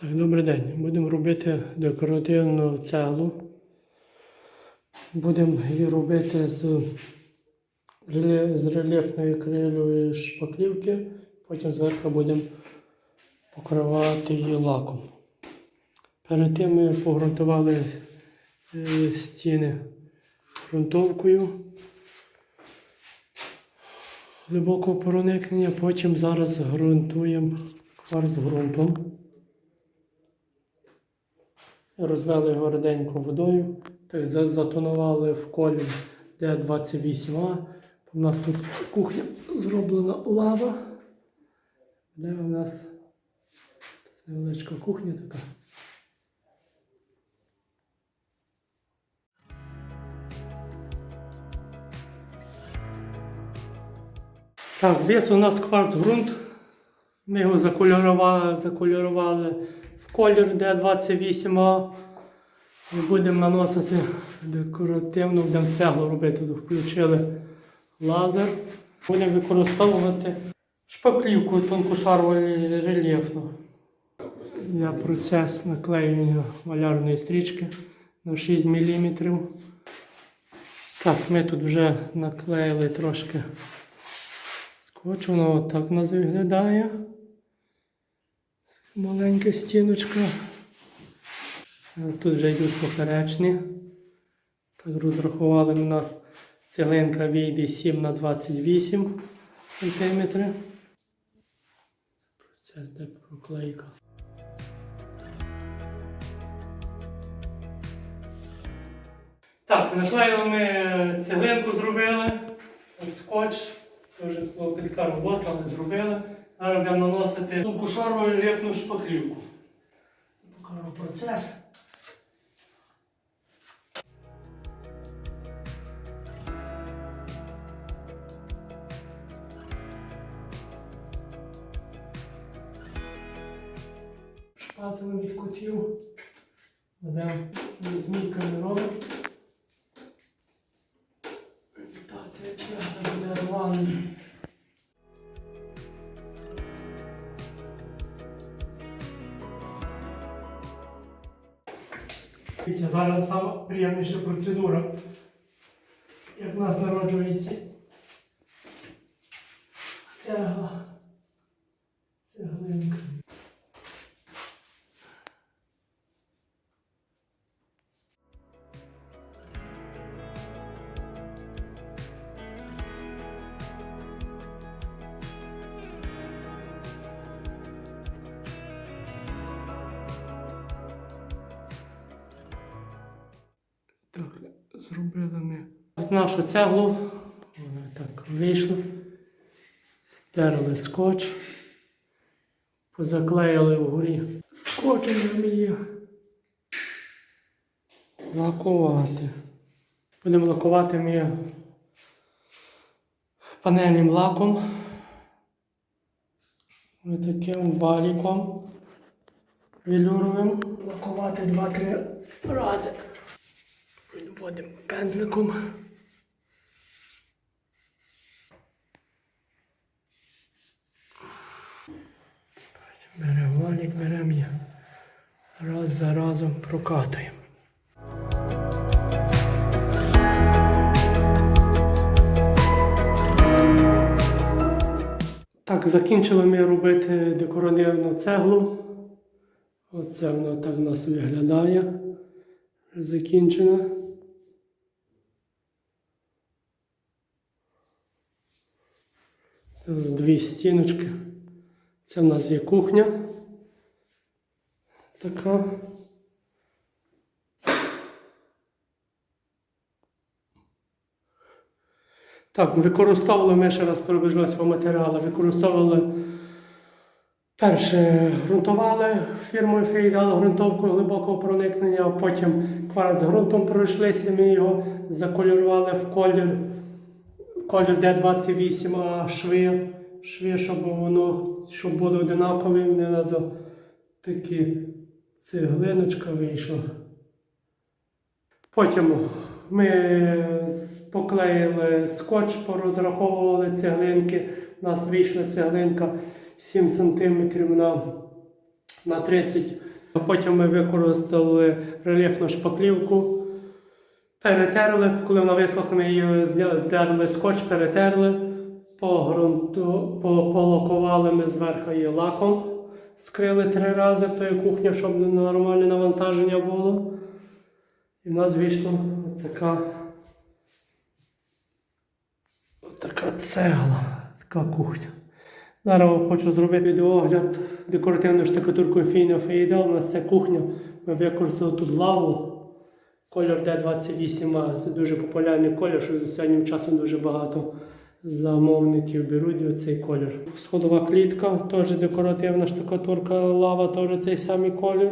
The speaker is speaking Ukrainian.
Так, добрий день. Будемо робити декоративну цеглу. Будемо її робити з, з рельєфної крилевої шпаклівки, потім зверху будемо покривати її лаком. Перед тим ми погрунтували е, стіни ґрунтовкою глибокого проникнення, потім зараз ґрунтуємо кварц ґрунтом. Розвели його реденько водою, так затонували в колір Д28А. У нас тут кухня зроблена лава. Де у нас це невеличка кухня така. Так, весь у нас кварц ґрунт. Ми його закольорували, закольорували колір Д28А. І будемо наносити декоративну, будемо цеглу робити. Тут включили лазер. Будемо використовувати шпаклівку тонкошарову рельєфну для процес наклеювання малярної стрічки на 6 мм. Так, ми тут вже наклеїли трошки скотч, воно отак у нас виглядає. Маленька стіночка. Е, Тут вже йдуть поперечні. Так, розрахували у нас цеглинка вийде 7 на 28 см. Процес де проклейка. Так, наклеїли ми цеглинку зробили, скотч, дуже клопітка робота, але зробили. Зараз будемо наносити кушарову рельєфну шпаклівку. Покажу процес. Шпатами від кутів. Ведемо змійками робимо. Це це буде рваний. Зараз сама приємніша процедура, як в нас народжується? Цегла, Так, зробили ми нашу цеглу. Вона Так, вийшло. Стерли скотч. Позаклеїли вгорі. Скотчем нам її лакувати. Будемо лакувати ми панельним лаком. Ось таким валіком велюровим. Лакувати 2-3 рази. Вводимо пензликом. Беремо валік, беремо і раз за разом прокатуємо. Так, закінчили ми робити декоративну цеглу. Оце воно так у нас виглядає. Закінчено. Дві стіночки. Це в нас є кухня. Така. Так, використовували ми ще раз пробіжно свого матеріалу. Використовували перше ґрунтували фірмою Фейдал ґрунтовку глибокого проникнення, а потім кварц з ґрунтом пройшлися, ми його закольорували в колір колір Д28, а шви, шви, щоб воно щоб було одинакові, на за такі цеглиночка вийшла. Потім ми поклеїли скотч, порозраховували цеглинки. У нас вийшла цеглинка 7 см на, на 30 Потім ми використали рельєфну шпаклівку, перетерли, коли вона висохла, ми її здерли скотч, перетерли, по ґрунту, по, полокували ми зверху її лаком, скрили три рази тою кухню, щоб нормальне навантаження було. І в нас вийшла така, така цегла, така кухня. Зараз хочу зробити відеогляд декоративною штукатуркою Фіна Фейдал. У нас це кухня. Ми використали тут лаву. Колір D28А. Це дуже популярний колір, що за останнім часом дуже багато замовників беруть оцей колір. Сходова клітка, теж декоративна штукатурка, лава, теж цей самий колір.